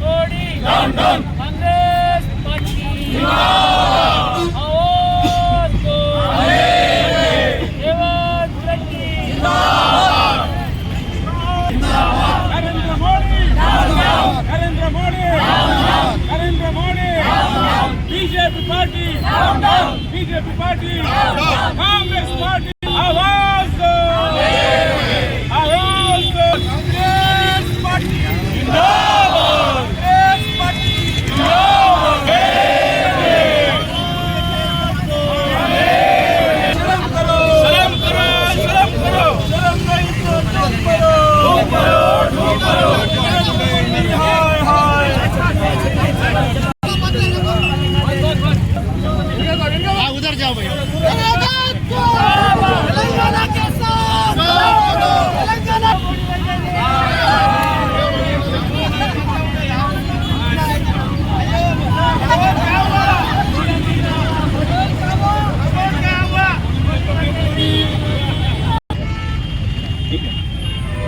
మోడీ కాంగ్రెస్ ઉપર જાઓ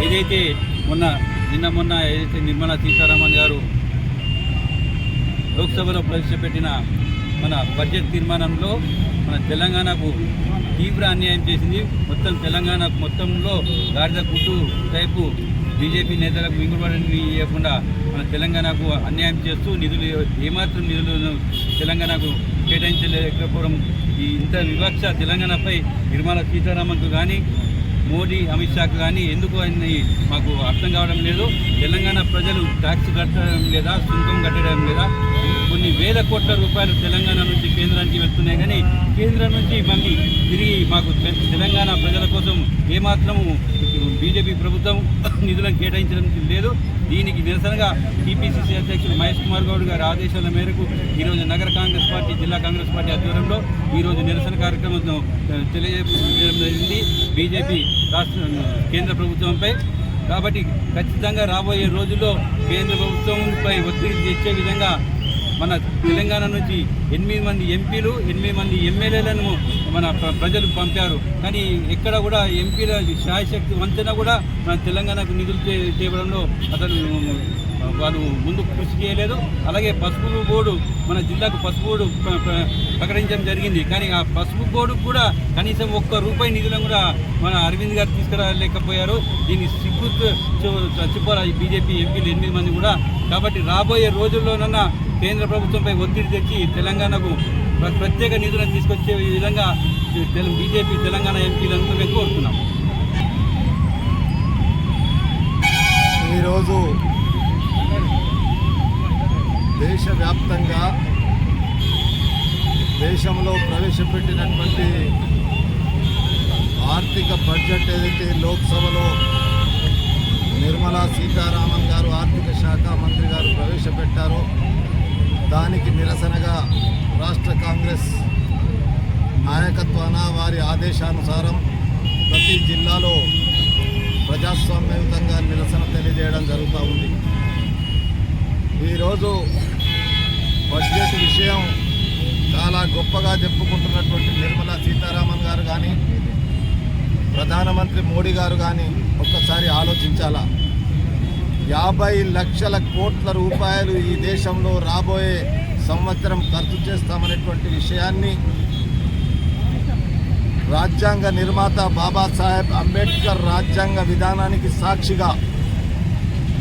ఏదైతే మొన్న నిన్న మొన్న ఏదైతే నిర్మలా సీతారామన్ గారు లోక్సభలో ప్రవేశపెట్టిన మన బడ్జెట్ తీర్మానంలో మన తెలంగాణకు తీవ్ర అన్యాయం చేసింది. మొత్తం తెలంగాణ మొత్తంలో గాడిద గుడ్డు టైపు బీజేపీ నేతలకు మింగుబడిని ఇవ్వకుండా మన తెలంగాణకు అన్యాయం చేస్తూ నిధులు ఏమాత్రం నిధులను తెలంగాణకు కేటాయించలేకపోవడం. ఈ ఇంత వివక్ష తెలంగాణపై నిర్మలా సీతారామన్కు కానీ మోడీ అమిత్ షాకు కానీ ఎందుకు అని మాకు అర్థం కావడం లేదు. తెలంగాణ ప్రజలు ట్యాక్స్ కట్టడం లేదా సుంకం కట్టడం లేదా కొన్ని వేల కోట్ల రూపాయలు తెలంగాణ నుంచి కేంద్రానికి వెళ్తున్నాయి కానీ కేంద్రం నుంచి మళ్ళీ తిరిగి మాకు తె- తెలంగాణ ప్రజల కోసం ఏమాత్రము బీజేపీ ప్రభుత్వం నిధులను కేటాయించడం లేదు. దీనికి నిరసనగా టీపీసీసీ అధ్యక్షుడు మహేష్ కుమార్ గౌడ్ గారి ఆదేశాల మేరకు ఈరోజు నగర కాంగ్రెస్ పార్టీ జిల్లా కాంగ్రెస్ పార్టీ ఆధ్వర్యంలో ఈరోజు నిరసన కార్యక్రమం తెలియజేయడం జరిగింది. బీజేపీ రాష్ట్ర కేంద్ర ప్రభుత్వంపై. కాబట్టి ఖచ్చితంగా రాబోయే రోజుల్లో కేంద్ర ప్రభుత్వంపై ఒత్తిడి తెచ్చే విధంగా మన తెలంగాణ నుంచి ఎనిమిది మంది ఎంపీలు ఎనిమిది మంది ఎమ్మెల్యేలను మన ప్ర- ప్రజలు పంపారు. కానీ ఎక్కడ కూడా ఎంపీల శాయశక్తి వంతెన కూడా మన తెలంగాణకు నిధులు చేయడంలో అతను వాళ్ళు ముందు కృషి చేయలేదు. అలాగే పసుపు బోర్డు మన జిల్లాకు పసుపు బోర్డు ప్ర- ప్రకటించడం జరిగింది. కానీ ఆ పసుపు బోర్డు కూడా కనీసం ఒక్క రూపాయి నిధులను కూడా మన అరవింద్ గారు తీసుకురాలేకపోయారు. దీన్ని సిగ్గు చచ్చిపోవాలి బీజేపీ ఎంపీలు ఎనిమిది మంది కూడా. కాబట్టి రాబోయే రోజుల్లోనన్నా కేంద్ర ప్రభుత్వంపై ఒత్తిడి తెచ్చి తెలంగాణకు ప్రత్యేక నిధులను తీసుకొచ్చే విధంగా బీజేపీ తెలంగాణ ఎంపీలందరూ మేము కోరుతున్నాం. ఈరోజు దేశవ్యాప్తంగా దేశంలో ప్రవేశపెట్టినటువంటి ఆర్థిక బడ్జెట్ ఏదైతే లోక్సభలో నిర్మలా సీతారామన్ గారు ఆర్థిక శాఖ మంత్రి గారు ప్రవేశపెట్టారో దానికి నిరసనగా రాష్ట్ర కాంగ్రెస్ నాయకత్వాన వారి ఆదేశానుసారం ప్రతి జిల్లాలో ప్రజాస్వామ్యయుతంగా నిరసన తెలియజేయడం జరుగుతూ ఉంది. ఈరోజు బడ్జెట్ విషయం చాలా గొప్పగా చెప్పుకుంటున్నటువంటి నిర్మలా సీతారామన్ గారు కానీ ప్రధానమంత్రి మోడీ గారు కానీ ఒక్కసారి ఆలోచించాలా? యాభై లక్షల కోట్ల రూపాయలు ఈ దేశంలో రాబోయే సంవత్సరం ఖర్చు చేస్తామనేటువంటి విషయాన్ని రాజ్యాంగ నిర్మాత బాబాసాహెబ్ అంబేద్కర్ రాజ్యాంగ విధానానికి సాక్షిగా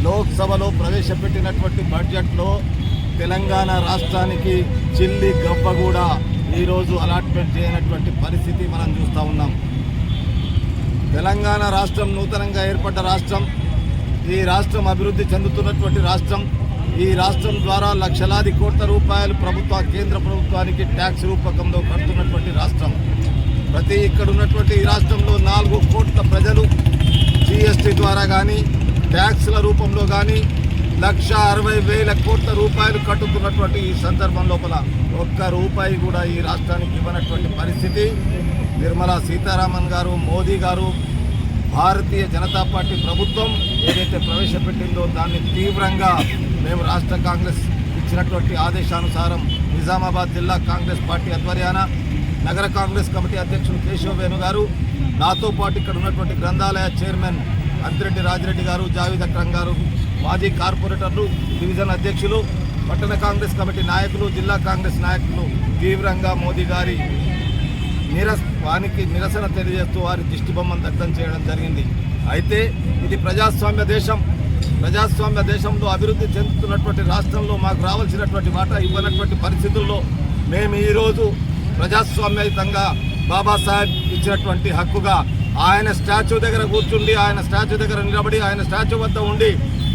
లోక్సభలో ప్రవేశపెట్టినటువంటి బడ్జెట్లో తెలంగాణ రాష్ట్రానికి చిల్లి గవ్వ కూడా ఈరోజు అలాట్మెంట్ చేయనటువంటి పరిస్థితి మనం చూస్తూ ఉన్నాం. తెలంగాణ రాష్ట్రం నూతనంగా ఏర్పడ్డ రాష్ట్రం ఈ రాష్ట్రం అభివృద్ధి చెందుతున్నటువంటి రాష్ట్రం ఈ రాష్ట్రం ద్వారా లక్షలాది కోట్ల రూపాయలు ప్రభుత్వ కేంద్ర ప్రభుత్వానికి ట్యాక్స్ రూపకంలో కడుతున్నటువంటి రాష్ట్రం. ప్రతి ఇక్కడ ఉన్నటువంటి ఈ రాష్ట్రంలో నాలుగు కోట్ల ప్రజలు జిఎస్టీ ద్వారా కానీ ట్యాక్స్ల రూపంలో కానీ లక్ష అరవై వేల కోట్ల రూపాయలు కట్టుతున్నటువంటి ఈ సందర్భం లోపల ఒక్క రూపాయి కూడా ఈ రాష్ట్రానికి ఇవ్వనటువంటి పరిస్థితి. నిర్మలా సీతారామన్ గారు మోదీ గారు భారతీయ జనతా పార్టీ ప్రభుత్వం ఏదైతే ప్రవేశపెట్టిందో దాన్ని తీవ్రంగా మేము రాష్ట్ర కాంగ్రెస్ ఇచ్చినటువంటి ఆదేశానుసారం నిజామాబాద్ జిల్లా కాంగ్రెస్ పార్టీ ఆధ్వర్యాన నగర కాంగ్రెస్ కమిటీ అధ్యక్షులు కేశవ వేణు గారు నాతో పాటు ఇక్కడ ఉన్నటువంటి గ్రంథాలయ చైర్మన్ అంతిరెడ్డి రాజిరెడ్డి గారు జావేద్ అక్రమ్ గారు మాజీ కార్పొరేటర్లు డివిజన్ అధ్యక్షులు పట్టణ కాంగ్రెస్ కమిటీ నాయకులు జిల్లా కాంగ్రెస్ నాయకులు తీవ్రంగా మోదీ గారి నిరస వానికి నిరసన తెలియజేస్తూ వారి దిష్టి బొమ్మను దగ్ధం చేయడం జరిగింది. అయితే ఇది ప్రజాస్వామ్య దేశం. ప్రజాస్వామ్య దేశంలో అభివృద్ధి చెందుతున్నటువంటి రాష్ట్రంలో మాకు రావాల్సినటువంటి వాటా ఇవ్వనటువంటి పరిస్థితుల్లో మేము ఈరోజు ప్రజాస్వామ్యయుతంగా బాబాసాహెబ్ ఇచ్చినటువంటి హక్కుగా ఆయన స్టాచ్యూ దగ్గర కూర్చుండి ఆయన స్టాచ్యూ దగ్గర నిలబడి ఆయన స్టాచ్యూ వద్ద ఉండి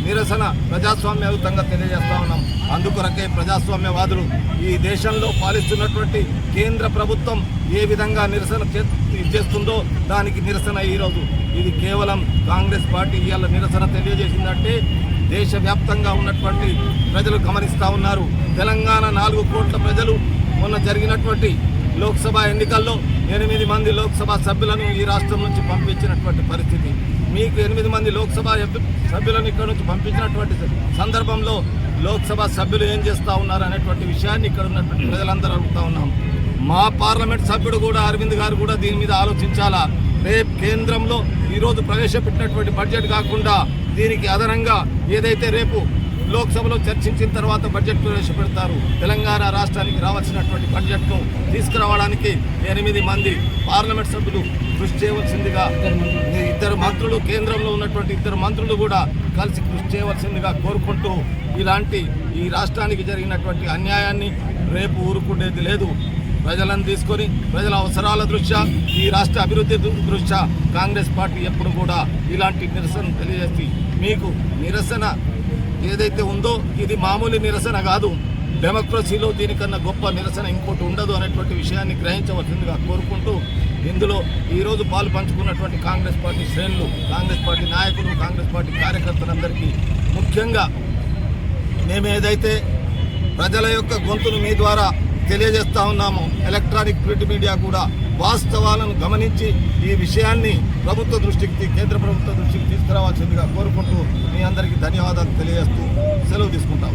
నిరసన ప్రజాస్వామ్యయుతంగా తెలియజేస్తా ఉన్నాం. అందుకొరకే ప్రజాస్వామ్యవాదులు ఈ దేశంలో పాలిస్తున్నటువంటి కేంద్ర ప్రభుత్వం ఏ విధంగా నిరసన చేస్తుందో దానికి నిరసన ఈరోజు. ఇది కేవలం కాంగ్రెస్ పార్టీ ఇవాళ నిరసన తెలియజేసిందంటే దేశవ్యాప్తంగా ఉన్నటువంటి ప్రజలు గమనిస్తూ ఉన్నారు. తెలంగాణ నాలుగు కోట్ల ప్రజలు మొన్న జరిగినటువంటి లోక్సభ ఎన్నికల్లో ఎనిమిది మంది లోక్సభ సభ్యులను ఈ రాష్ట్రం నుంచి పంపించినటువంటి పరిస్థితి. మీకు ఎనిమిది మంది లోక్సభ సభ్యులను ఇక్కడ నుంచి పంపించినటువంటి సందర్భంలో లోక్సభ సభ్యులు ఏం చేస్తూ ఉన్నారు అనేటువంటి విషయాన్ని ఇక్కడ ఉన్నటువంటి ప్రజలందరూ అడుగుతా ఉన్నాం. మా పార్లమెంట్ సభ్యుడు కూడా అరవింద్ గారు కూడా దీని మీద ఆలోచించాలా? రేపు కేంద్రంలో ఈరోజు ప్రవేశపెట్టినటువంటి బడ్జెట్ కాకుండా దీనికి అదనంగా ఏదైతే రేపు లోక్సభలో చర్చించిన తర్వాత బడ్జెట్ ప్రవేశపెడతారు. తెలంగాణ రాష్ట్రానికి రావాల్సినటువంటి బడ్జెట్ను తీసుకురావడానికి ఎనిమిది మంది పార్లమెంట్ సభ్యులు కృషి చేయవలసిందిగా ఇద్దరు మంత్రులు కేంద్రంలో ఉన్నటువంటి ఇద్దరు మంత్రులు కూడా కలిసి కృషి చేయవలసిందిగా కోరుకుంటూ ఇలాంటి ఈ రాష్ట్రానికి జరిగినటువంటి అన్యాయాన్ని రేపు ఊరుకుండేది లేదు. ప్రజలను తీసుకొని ప్రజల అవసరాల దృష్ట్యా ఈ రాష్ట్ర అభివృద్ధి దృష్ట్యా కాంగ్రెస్ పార్టీ ఎప్పుడు కూడా ఇలాంటి నిరసన తెలియజేసి మీకు నిరసన ఏదైతే ఉందో ఇది మామూలు నిరసన కాదు. డెమోక్రసీలో దీనికన్నా గొప్ప నిరసన ఇంకోటి ఉండదు అనేటువంటి విషయాన్ని గ్రహించవలసిందిగా కోరుకుంటూ ఇందులో ఈరోజు పాలు పంచుకున్నటువంటి కాంగ్రెస్ పార్టీ శ్రేణులు కాంగ్రెస్ పార్టీ నాయకులు కాంగ్రెస్ పార్టీ కార్యకర్తలందరికీ ముఖ్యంగా మేమేదైతే ప్రజల యొక్క గొంతును మీ ద్వారా తెలియజేస్తా ఉన్నాము ఎలక్ట్రానిక్ ప్రింట్ మీడియా కూడా వాస్తవాలను గమనించి ఈ విషయాన్ని ప్రభుత్వ దృష్టికి కేంద్ర ప్రభుత్వ దృష్టికి తీసుకురావాల్సిందిగా కోరుకుంటూ మీ అందరికీ ధన్యవాదాలు తెలియజేస్తూ సెలవు తీసుకుంటాం